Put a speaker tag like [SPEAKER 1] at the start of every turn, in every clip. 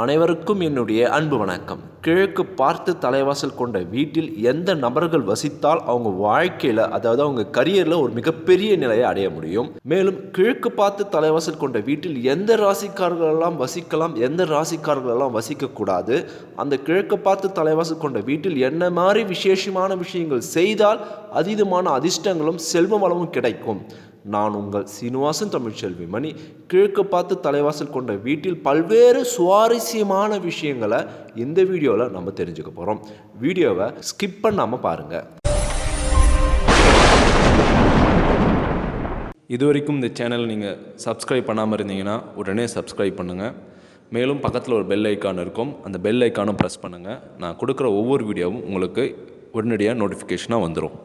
[SPEAKER 1] அனைவருக்கும் என்னுடைய அன்பு வணக்கம். கிழக்கு பார்த்து தலைவாசல் கொண்ட வீட்டில் எந்த நபர்கள் வசித்தால் அவங்க வாழ்க்கையில் அதாவது அவங்க கரியரில் ஒரு மிகப்பெரிய நிலையை அடைய முடியும். மேலும் கிழக்கு பார்த்து தலைவாசல் கொண்ட வீட்டில் எந்த ராசிக்காரர்களெல்லாம் வசிக்கலாம் எந்த ராசிக்காரர்களெல்லாம் வசிக்கக்கூடாது அந்த கிழக்கு பார்த்து தலைவாசல் கொண்ட வீட்டில் என்ன மாதிரி விசேஷமான விஷயங்கள் செய்தால் அதீதமான அதிர்ஷ்டங்களும் செல்வ வளமும் கிடைக்கும். நான் உங்கள் சீனிவாசன் தமிழ்ச்செல்வி. மணி கிழக்கு பார்த்து தலைவாசல் கொண்ட வீட்டில் பல்வேறு சுவாரஸ்யமான விஷயங்களை இந்த வீடியோவில் நம்ம தெரிஞ்சுக்க போகிறோம் வீடியோவை ஸ்கிப் பண்ணாமல் பாருங்கள்
[SPEAKER 2] இது வரைக்கும் இந்த சேனலை நீங்கள் சப்ஸ்கிரைப் பண்ணாமல் இருந்தீங்கன்னா உடனே சப்ஸ்கிரைப் பண்ணுங்கள் மேலும் பக்கத்தில் ஒரு பெல் ஐக்கான் இருக்கும். அந்த பெல் ஐக்கானும் ப்ரெஸ் பண்ணுங்கள் நான் கொடுக்குற ஒவ்வொரு வீடியோவும் உங்களுக்கு உடனடியாக நோட்டிஃபிகேஷனாக வந்துடும்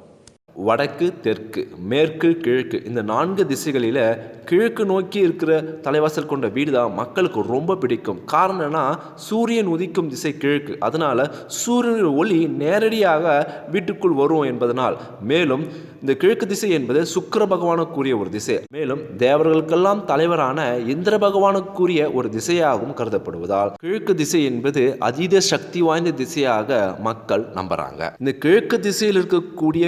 [SPEAKER 1] வடக்கு தெற்கு மேற்கு கிழக்கு. இந்த நான்கு திசைகளில் கிழக்கு நோக்கி இருக்கிற தலைவாசல் கொண்ட வீடு தான் மக்களுக்கு ரொம்ப பிடிக்கும். காரணம் என்னன்னா சூரியன் உதிக்கும் திசை கிழக்கு. அதனால் சூரியன் ஒளி நேரடியாக வீட்டுக்குள் வரும் என்பதனால். மேலும் இந்த கிழக்கு திசை என்பது சுக்கிர பகவானுக்குரிய ஒரு திசை. மேலும் தேவர்களுக்கெல்லாம் தலைவரான இந்திர பகவானுக்குரிய ஒரு திசையாகவும் கருதப்படுவதால் கிழக்கு திசை என்பது அதீத சக்தி வாய்ந்த திசையாக மக்கள் நம்புறாங்க. இந்த கிழக்கு திசையில் இருக்கக்கூடிய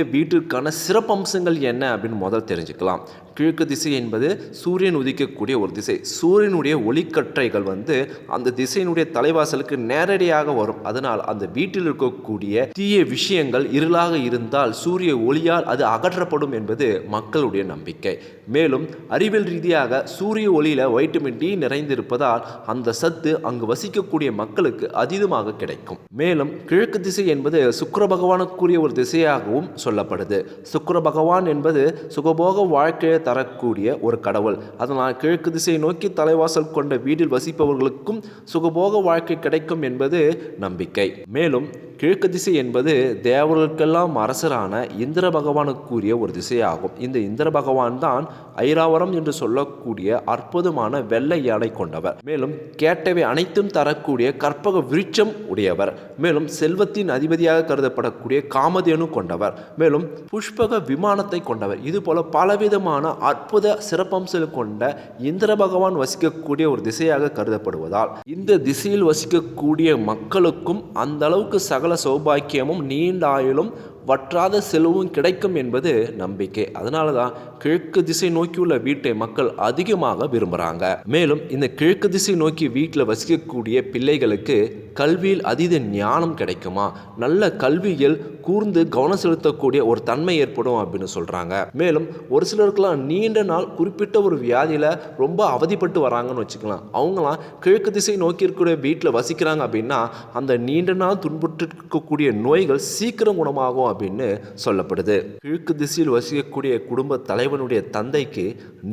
[SPEAKER 1] இதற்கான சிறப்பம்சங்கள் என்ன அப்படின்னு முதல் தெரிஞ்சுக்கலாம். கிழக்கு திசை என்பது சூரியன் உதிக்கக்கூடிய ஒரு திசை. சூரியனுடைய ஒளிக்கற்றைகள் வந்து அந்த திசையினுடைய தலைவாசலுக்கு நேரடியாக வரும். அதனால் அந்த வீட்டில் இருக்கக்கூடிய தீய விஷயங்கள் இருளாக இருந்தால் சூரிய ஒளியால் அது அகற்றப்படும் என்பது மக்களுடைய நம்பிக்கை. மேலும் அறிவியல் ரீதியாக சூரிய ஒளியில் வைட்டமின் டி நிறைந்திருப்பதால் அந்த சத்து அங்கு வசிக்கக்கூடிய மக்களுக்கு அதீதமாக கிடைக்கும். மேலும் கிழக்கு திசை என்பது சுக்கர பகவானுக்குரிய ஒரு திசையாகவும் சொல்லப்படுது. சுக்கர பகவான் என்பது சுகபோக வாழ்க்கையை தரக்கூடிய ஒரு கடவுள். அதனால் கிழக்கு திசையை நோக்கி தலைவாசல் கொண்ட வீட்டில் வசிப்பவர்களுக்கும் சுகபோக வாழ்க்கை கிடைக்கும் என்பது நம்பிக்கை. மேலும் கிழக்கு திசை என்பது தேவர்களுக்கெல்லாம் அரசரான இந்திர பகவானுக்குரிய ஒரு திசையாகும். இந்த இந்திர பகவான் தான் ஐராவரம் என்று சொல்லக்கூடிய அற்புதமான வெள்ளை யானை கொண்டவர். மேலும் கேட்டவை அனைத்தும் தரக்கூடிய கற்பக விருட்சம் உடையவர். மேலும் செல்வத்தின் அதிபதியாக கருதப்படக்கூடிய காமதேனு கொண்டவர். மேலும் புஷ்பக விமானத்தை கொண்டவர். இது போல பலவிதமான அற்புத சிறப்பம்சங்கள் கொண்ட இந்திர பகவான் வசிக்கக்கூடிய ஒரு திசையாக கருதப்படுவதால் இந்த திசையில் வசிக்கக்கூடிய மக்களுக்கும் அந்த அளவுக்கு சக சகல சௌபாக்கியமும் நீண்ட ஆயுளும் வற்றாத செலவும் கிடைக்கும் என்பது நம்பிக்கை. அதனால தான் கிழக்கு திசை நோக்கியுள்ள வீட்டை மக்கள் அதிகமாக விரும்புகிறாங்க மேலும் இந்த கிழக்கு திசை நோக்கி வீட்டில் வசிக்கக்கூடிய பிள்ளைகளுக்கு கல்வியில் அதீத ஞானம் கிடைக்குமா? நல்ல கல்வியில் கூர்ந்து கவனம் செலுத்தக்கூடிய ஒரு தன்மை ஏற்படும் அப்படின்னு சொல்கிறாங்க மேலும் ஒரு சிலருக்குலாம் நீண்ட நாள் குறிப்பிட்ட ஒரு வியாதியில் ரொம்ப அவதிப்பட்டு வராங்கன்னு வச்சுக்கலாம். அவங்களாம் கிழக்கு திசை நோக்கி இருக்கக்கூடிய வீட்டில் வசிக்கிறாங்க அப்படின்னா அந்த நீண்ட நாள் துன்புற்றிருக்கக்கூடிய நோய்கள் சீக்கிரம் குணமாகும் அப்படின்னு சொல்லப்படுது. கிழக்கு திசையில் வசிக்கக்கூடிய குடும்ப தலைவர் தலைவனுடைய தந்தைக்கு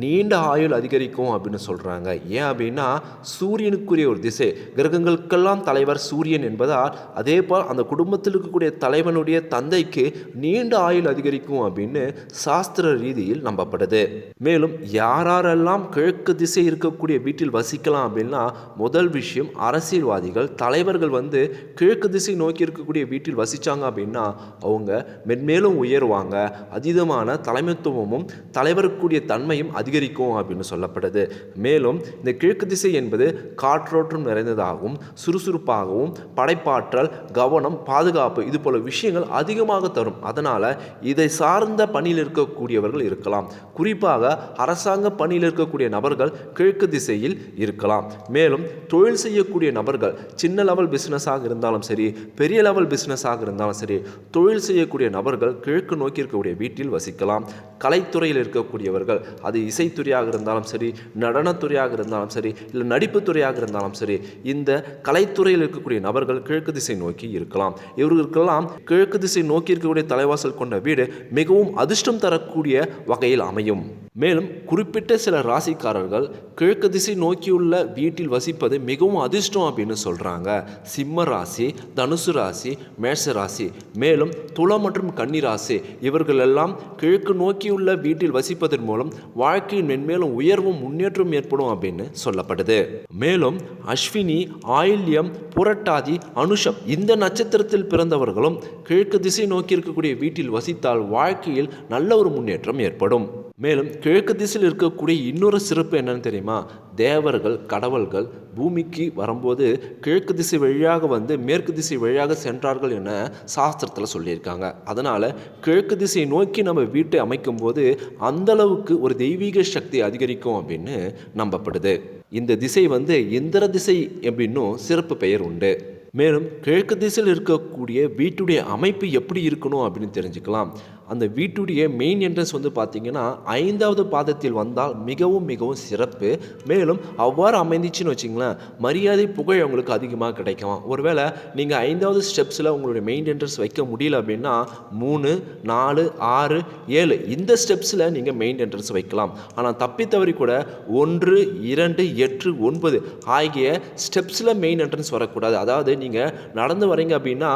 [SPEAKER 1] நீண்ட ஆயுள் அதிகரிக்கும் அப்படின்னு சொல்கிறாங்க ஏன் அப்படின்னா சூரியனுக்குரிய ஒரு திசை. கிரகங்களுக்கெல்லாம் தலைவர் சூரியன் என்பதால் அதே போல் அந்த குடும்பத்தில் இருக்கக்கூடிய தலைவனுடைய தந்தைக்கு நீண்ட ஆயுள் அதிகரிக்கும் அப்படின்னு சாஸ்திர ரீதியில் நம்பப்படுது. மேலும் யாரெல்லாம் கிழக்கு திசை இருக்கக்கூடிய வீட்டில் வசிக்கலாம் அப்படின்னா முதல் விஷயம் அரசியல்வாதிகள் தலைவர்கள் வந்து கிழக்கு திசை நோக்கி இருக்கக்கூடிய வீட்டில் வசிச்சாங்க அப்படின்னா அவங்க மென்மேலும் உயருவாங்க. அதீதமான தலைமைத்துவமும் தலைவருக்குரிய தன்மையும் அதிகரிக்கும் அப்படின்னு சொல்லப்படுது. மேலும் இந்த கிழக்கு திசை என்பது காற்றோற்றம் நிறைந்ததாகவும் சுறுசுறுப்பாகவும் படைப்பாற்றல் கவனம் பாதுகாப்பு இது போல விஷயங்கள் அதிகமாக தரும். அதனால் இதை சார்ந்த பணியில் இருக்கக்கூடியவர்கள் இருக்கலாம். குறிப்பாக அரசாங்க பணியில் இருக்கக்கூடிய நபர்கள் கிழக்கு திசையில் இருக்கலாம். மேலும் தொழில் செய்யக்கூடிய நபர்கள் சின்ன லெவல் பிஸ்னஸாக இருந்தாலும் சரி பெரிய லெவல் பிஸ்னஸாக இருந்தாலும் சரி தொழில் செய்யக்கூடிய நபர்கள் கிழக்கு நோக்கி இருக்கக்கூடிய வீட்டில் வசிக்கலாம். கலைத்துறையில் இருக்கக்கூடியவர்கள். அது இசைத்துறையாக இருந்தாலும் சரி நடனத்துறையாக இருந்தாலும் சரி இல்லை நடிப்புத்துறையாக இருந்தாலும் சரி இந்த கலைத்துறையில் இருக்கக்கூடிய நபர்கள் கிழக்கு திசை நோக்கி இருக்கலாம். இவர்களுக்கெல்லாம் கிழக்கு திசை நோக்கி இருக்கக்கூடிய தலைவாசல் கொண்ட வீடு மிகவும் அதிர்ஷ்டம் தரக்கூடிய வகையில் அமையும். மேலும் குறிப்பிட்ட சில ராசிக்காரர்கள் கிழக்கு திசை நோக்கியுள்ள வீட்டில் வசிப்பது மிகவும் அதிர்ஷ்டம் அப்படின்னு சொல்கிறாங்க சிம்ம ராசி தனுசு ராசி மேஷ ராசி. மேலும் துளம் மற்றும் கன்னி ராசி. இவர்கள் எல்லாம் கிழக்கு நோக்கியுள்ள வீட்டில் வசிப்பதன் மூலம் வாழ்க்கையின் மென்மேலும் உயர்வும் முன்னேற்றம் ஏற்படும் அப்படின்னு சொல்லப்படுது. மேலும் அஸ்வினி ஆயில்யம் புரட்டாதி அனுஷம் இந்த நட்சத்திரத்தில் பிறந்தவர்களும் கிழக்கு திசை நோக்கி இருக்கக்கூடிய வீட்டில் வசித்தால் வாழ்க்கையில் நல்ல ஒரு முன்னேற்றம் ஏற்படும். மேலும் கிழக்கு திசையில் இருக்கக்கூடிய இன்னொரு சிறப்பு என்னன்னு தெரியுமா? தேவர்கள் கடவுள்கள் பூமிக்கு வரும்போது கிழக்கு திசை வழியாக வந்து மேற்கு திசை வழியாக சென்றார்கள் என சாஸ்திரத்தில் சொல்லியிருக்காங்க. அதனால் கிழக்கு திசையை நோக்கி நம்ம வீட்டை அமைக்கும் போது அந்த அளவுக்கு ஒரு தெய்வீக சக்தி அதிகரிக்கும் அப்படின்னு நம்பப்படுது. இந்த திசை வந்து இந்திர திசை அப்படின்னும் சிறப்பு பெயர் உண்டு. மேலும் கிழக்கு திசையில் இருக்கக்கூடிய வீட்டுடைய அமைப்பு எப்படி இருக்கணும் அப்படின்னு தெரிஞ்சுக்கலாம். அந்த வீட்டுடைய மெயின் என்ட்ரன்ஸ் வந்து பார்த்தீங்கன்னா ஐந்தாவது பாதத்தில் வந்தால் மிகவும் மிகவும் சிறப்பு. மேலும் அவ்வாறு அமைந்துச்சுன்னு வச்சிங்களேன் மரியாதை புகழ் உங்களுக்கு அதிகமாக கிடைக்கும். ஒருவேளை நீங்கள் ஐந்தாவது ஸ்டெப்ஸில் உங்களுடைய மெயின் என்ட்ரன்ஸ் வைக்க முடியல அப்படின்னா மூணு நாலு ஆறு ஏழு இந்த ஸ்டெப்ஸில் நீங்கள் மெயின் என்ட்ரன்ஸ் வைக்கலாம். ஆனால் தப்பி தவறி கூட ஒன்று இரண்டு எட்டு ஒன்பது ஆகிய ஸ்டெப்ஸில் மெயின் என்ட்ரன்ஸ் வரக்கூடாது. அதாவது நீங்கள் நடந்து வரீங்க அப்படின்னா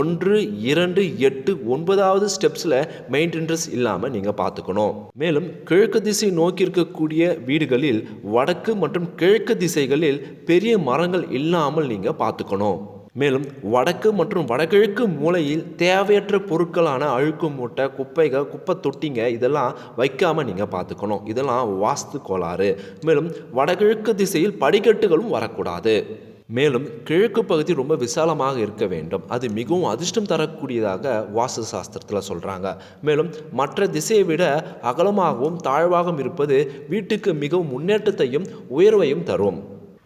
[SPEAKER 1] ஒன்று இரண்டு எட்டு ஒன்பதாவது ஸ்டெப்ஸில் மெயின்டெனன்ஸ் இல்லாமல் நீங்கள் பார்த்துக்கணும். மேலும் கிழக்கு திசை நோக்கி இருக்கக்கூடிய வீடுகளில் வடக்கு மற்றும் கிழக்கு திசைகளில் பெரிய மரங்கள் இல்லாமல் நீங்கள் பார்த்துக்கணும். மேலும் வடக்கு மற்றும் வடகிழக்கு மூலையில் தேவையற்ற பொருட்களான அழுக்கு மூட்டை குப்பைகள் குப்பை தொட்டிங்க இதெல்லாம் வைக்காமல் நீங்கள் பார்த்துக்கணும். இதெல்லாம் வாஸ்து கோளாறு. மேலும் வடகிழக்கு திசையில் படிக்கட்டுகளும் வரக்கூடாது. மேலும் கிழக்கு பகுதி ரொம்ப விசாலமாக இருக்க வேண்டும். அது மிகவும் அதிர்ஷ்டம் தரக்கூடியதாக வாஸ்து சாஸ்திரத்தில் சொல்கிறாங்க மேலும் மற்ற திசையை விட அகலமாகவும் தாழ்வாகவும் இருப்பது வீட்டுக்கு மிகவும் முன்னேற்றத்தையும் உயர்வையும் தரும்.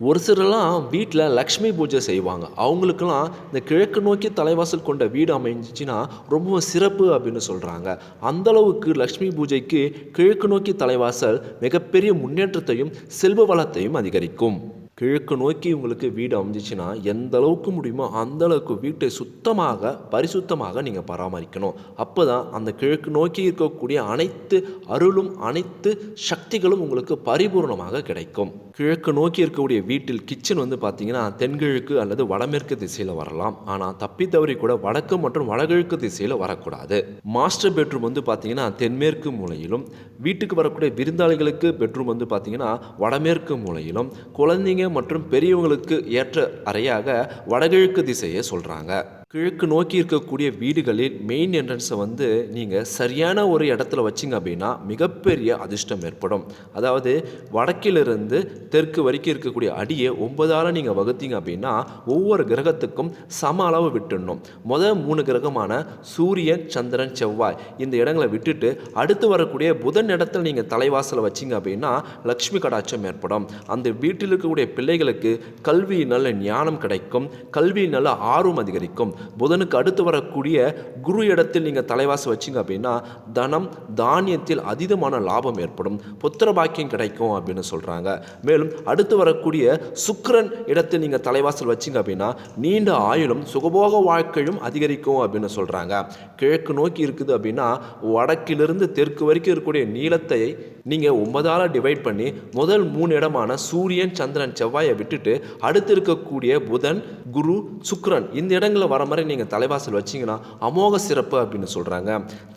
[SPEAKER 1] ஒரு சிலர்லாம் வீட்டில் லக்ஷ்மி பூஜை செய்வாங்க. அவங்களுக்கெல்லாம் இந்த கிழக்கு நோக்கி தலைவாசல் கொண்ட வீடு அமைஞ்சிச்சின்னா ரொம்பவும் சிறப்பு அப்படின்னு சொல்கிறாங்க அந்தளவுக்கு லக்ஷ்மி பூஜைக்கு கிழக்கு நோக்கி தலைவாசல் மிகப்பெரிய முன்னேற்றத்தையும் செல்வ வளத்தையும் அதிகரிக்கும். கிழக்கு நோக்கி உங்களுக்கு வீடு அமைஞ்சிச்சுன்னா எந்த அளவுக்கு முடியுமோ அந்த அளவுக்கு வீட்டை சுத்தமாக பரிசுத்தமாக நீங்கள் பராமரிக்கணும். அப்போ தான் அந்த கிழக்கு நோக்கி இருக்கக்கூடிய அனைத்து அருளும் அனைத்து சக்திகளும் உங்களுக்கு பரிபூர்ணமாக கிடைக்கும். கிழக்கு நோக்கி இருக்கக்கூடிய வீட்டில் கிச்சன் வந்து பார்த்தீங்கன்னா தென்கிழக்கு அல்லது வடமேற்கு திசையில் வரலாம். ஆனால் தப்பி தவறி கூட வடக்கு மற்றும் வடகிழக்கு திசையில் வரக்கூடாது. மாஸ்டர் பெட்ரூம் வந்து பார்த்தீங்கன்னா தென்மேற்கு மூலையிலும் வீட்டுக்கு வரக்கூடிய விருந்தாளிகளுக்கு பெட்ரூம் வந்து பார்த்தீங்கன்னா வடமேற்கு மூலையிலும் குழந்தைங்க மற்றும் பெரியவங்களுக்கு ஏற்ற அறையாக வடகிழக்கு திசையை சொல்கிறாங்க கிழக்கு நோக்கி இருக்கக்கூடிய வீடுகளில் மெயின் என்ட்ரன்ஸை வந்து நீங்கள் சரியான ஒரு இடத்துல வச்சிங்க அப்படின்னா மிகப்பெரிய அதிர்ஷ்டம் ஏற்படும். அதாவது வடக்கிலிருந்து தெற்கு வரைக்கும் இருக்கக்கூடிய அடியை ஒன்பதால் நீங்கள் வகுத்தீங்க அப்படின்னா ஒவ்வொரு கிரகத்துக்கும் சம அளவு விட்டுடணும். முதல் மூணு கிரகமான சூரியன் சந்திரன் செவ்வாய் இந்த இடங்களை விட்டுட்டு அடுத்து வரக்கூடிய புதன் இடத்துல நீங்கள் தலைவாசலை வச்சிங்க அப்படின்னா லக்ஷ்மி கடாட்சம் ஏற்படும். அந்த வீட்டில் இருக்கக்கூடிய பிள்ளைகளுக்கு கல்வி நல்ல ஞானம் கிடைக்கும். கல்வி நல்ல ஆர்வம் அதிகரிக்கும். புதனுக்கு அடுத்து வரக்கூடிய குரு இடத்தில் நீங்கள் தலைவாசல் வச்சிங்க அப்படின்னா தனம் தானியத்தில் அதீதமான லாபம் ஏற்படும். புத்திர பாக்கியம் கிடைக்கும் அப்படின்னு சொல்கிறாங்க மேலும் அடுத்து வரக்கூடிய சுக்கரன் இடத்தில் நீங்கள் தலைவாசல் வச்சிங்க அப்படின்னா நீண்ட ஆயுளும் சுகபோக வாழ்க்கையும் அதிகரிக்கும் அப்படின்னு சொல்கிறாங்க கிழக்கு நோக்கி இருக்குது அப்படின்னா வடக்கிலிருந்து தெற்கு வரைக்கும் இருக்கக்கூடிய நீளத்தை நீங்கள் ஒன்பதால் டிவைட் பண்ணி முதல் மூணு இடமான சூரியன் சந்திரன் செவ்வாயை விட்டுட்டு அடுத்து இருக்கக்கூடிய புதன் குரு சுக்கரன் இந்த இடங்களில் வர மாதிரி நீங்கள் தலைவாசல் வச்சிங்கன்னா அமோக சிறப்பு அப்படின்னு சொல்கிறாங்க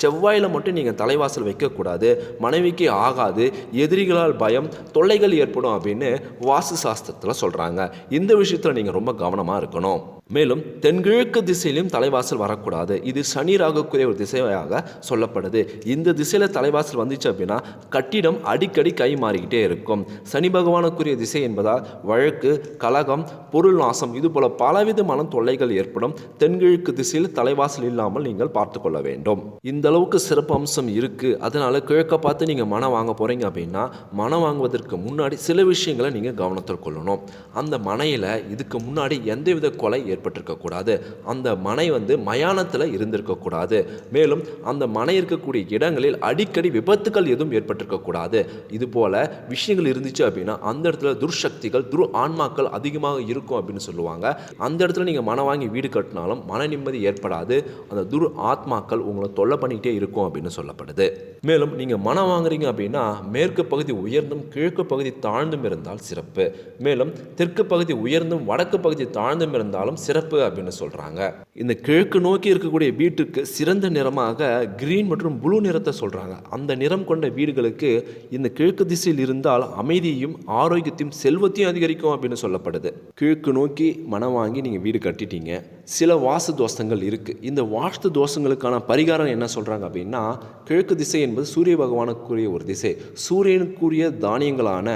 [SPEAKER 1] செவ்வாயில் மட்டும் நீங்கள் தலைவாசல் வைக்கக்கூடாது. மனைவிக்கு ஆகாது. எதிரிகளால் பயம் தொல்லைகள் ஏற்படும் அப்படின்னு வாஸ்து சாஸ்திரத்தில் சொல்கிறாங்க இந்த விஷயத்தில் நீங்கள் ரொம்ப கவனமாக இருக்கணும். மேலும் தென்கிழக்கு திசையிலும் தலைவாசல் வரக்கூடாது. இது சனி ராகுக்குரிய ஒரு திசையாக சொல்லப்படுது. இந்த திசையில் தலைவாசல் வந்துச்சு அப்படின்னா கட்டிடம் அடிக்கடி கை மாறிக்கிட்டே இருக்கும். சனி பகவானுக்குரிய திசை என்பதால் வழக்கு கலகம் பொருள் நாசம் இது போல பலவிதமான தொல்லைகள் ஏற்படும். தென்கிழக்கு திசையில் தலைவாசல் இல்லாமல் நீங்கள் பார்த்து கொள்ள வேண்டும். இந்த அளவுக்கு சிறப்பு அம்சம் இருக்கு. அதனால கிழக்க பார்த்து நீங்கள் மனம் வாங்க போறீங்க அப்படின்னா மனம் வாங்குவதற்கு முன்னாடி சில விஷயங்களை நீங்கள் கவனத்தில் கொள்ளணும். அந்த மனையில் இதுக்கு முன்னாடி எந்தவித கொலை ஏற்பட்டிருக்கக்கூடாது அந்த மனை வந்து மயானத்தில் இருந்திருக்கக்கூடாது மேலும் அந்த மனை இருக்கக்கூடிய இடங்களில் அடிக்கடி விபத்துகள் எதுவும் ஏற்பட்டிருக்கக்கூடாது இது போல விஷயங்கள் இருந்துச்சு அப்படின்னா அந்த இடத்துல துர்சக்திகள் துர் ஆன்மாக்கள் அதிகமாக இருக்கும் அப்படின்னு சொல்லுவாங்க. அந்த இடத்துல நீங்கள் மனம் வாங்கி வீடு கட்டினாலும் மன நிம்மதி ஏற்படாது. அந்த துர் ஆத்மாக்கள் உங்களை தொல்லை பண்ணிக்கிட்டே இருக்கும் அப்படின்னு சொல்லப்படுது. மேலும் நீங்கள் மனம் வாங்குறீங்க அப்படின்னா மேற்கு பகுதி உயர்ந்தும் கிழக்கு பகுதி தாழ்ந்தும் இருந்தால் சிறப்பு. மேலும் தெற்கு பகுதி உயர்ந்தும் வடக்கு பகுதி தாழ்ந்தும் இருந்தாலும் சிறப்பு அப்படின்னு சொல்கிறாங்க இந்த கிழக்கு நோக்கி இருக்கக்கூடிய வீட்டுக்கு சிறந்த நிறமாக கிரீன் மற்றும் ப்ளூ நிறத்தை சொல்கிறாங்க அந்த நிறம் கொண்ட வீடுகளுக்கு இந்த கிழக்கு திசையில் இருந்தால் அமைதியையும் ஆரோக்கியத்தையும் செல்வத்தையும் அதிகரிக்கும் அப்படின்னு சொல்லப்படுது. கிழக்கு நோக்கி மனம் வாங்கி நீங்கள் வீடு கட்டிட்டீங்க. சில வாஸ்து தோஷங்கள் இருக்குது இந்த வாஸ்து தோஷங்களுக்கான பரிகாரம் என்ன சொல்கிறாங்க அப்படின்னா கிழக்கு திசை என்பது சூரிய பகவானுக்குரிய ஒரு திசை. சூரியனுக்குரிய தானியங்களான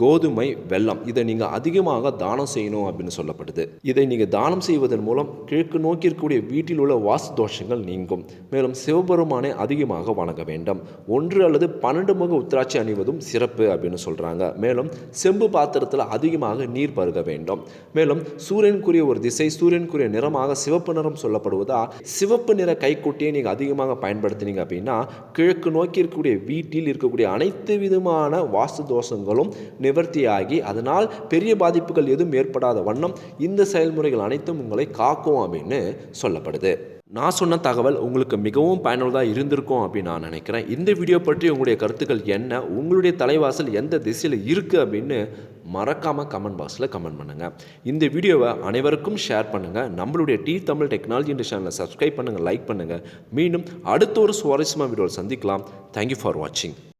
[SPEAKER 1] கோதுமை வெல்லம். இதை நீங்கள் அதிகமாக தானம் செய்யணும் அப்படின்னு சொல்லப்படுது. இதை நீங்கள் தானம் செய்வதன் மூலம் கிழக்கு நோக்கி இருக்கக்கூடிய வீட்டில் உள்ள வாஸ்து தோஷங்கள் நீங்கும். மேலும் சிவபெருமானை அதிகமாக வணங்க வேண்டும். ஒன்று அல்லது பன்னெண்டு முக உத்திராட்சி அணிவதும் சிறப்பு அப்படின்னு சொல்கிறாங்க மேலும் செம்பு பாத்திரத்தில் அதிகமாக நீர் பருக வேண்டும். மேலும் சூரியனுக்குரிய ஒரு திசை சூரியனுக்குரிய நிறமாக சிவப்பு நிறம் சொல்லப்படுவதா சிவப்பு நிற கைக்குட்டியை நீங்கள் அதிகமாக பயன்படுத்தினீங்க அப்படின்னா கிழக்கு நோக்கி இருக்கக்கூடிய வீட்டில் இருக்கக்கூடிய அனைத்து விதமான வாஸ்து தோஷங்களும் நிவர்த்தியாகி அதனால் பெரிய பாதிப்புகள் எதுவும் ஏற்படாத வண்ணம் இந்த செயல்முறைகள் அனைத்தும் உங்களை காக்கும் அப்படின்னு சொல்லப்படுது. நான் சொன்ன தகவல் உங்களுக்கு மிகவும் பயனுள்ளதாக இருந்திருக்கும் அப்படின்னு நான் நினைக்கிறேன். இந்த வீடியோ பற்றி உங்களுடைய கருத்துக்கள் என்ன? உங்களுடைய தலைவாசல் எந்த திசையில் இருக்குது அப்படின்னு மறக்காமல் கமெண்ட் பாக்ஸில் கமெண்ட் பண்ணுங்கள் இந்த வீடியோவை அனைவருக்கும் ஷேர் பண்ணுங்கள் நம்மளுடைய டி தமிழ் டெக்னாலஜி இந்த சேனலை சப்ஸ்கிரைப் பண்ணுங்கள் லைக் பண்ணுங்கள் மீண்டும் அடுத்த ஒரு சுவாரஸ்யமாக வீடியோவில் சந்திக்கலாம். தேங்க்யூ ஃபார் வாட்சிங்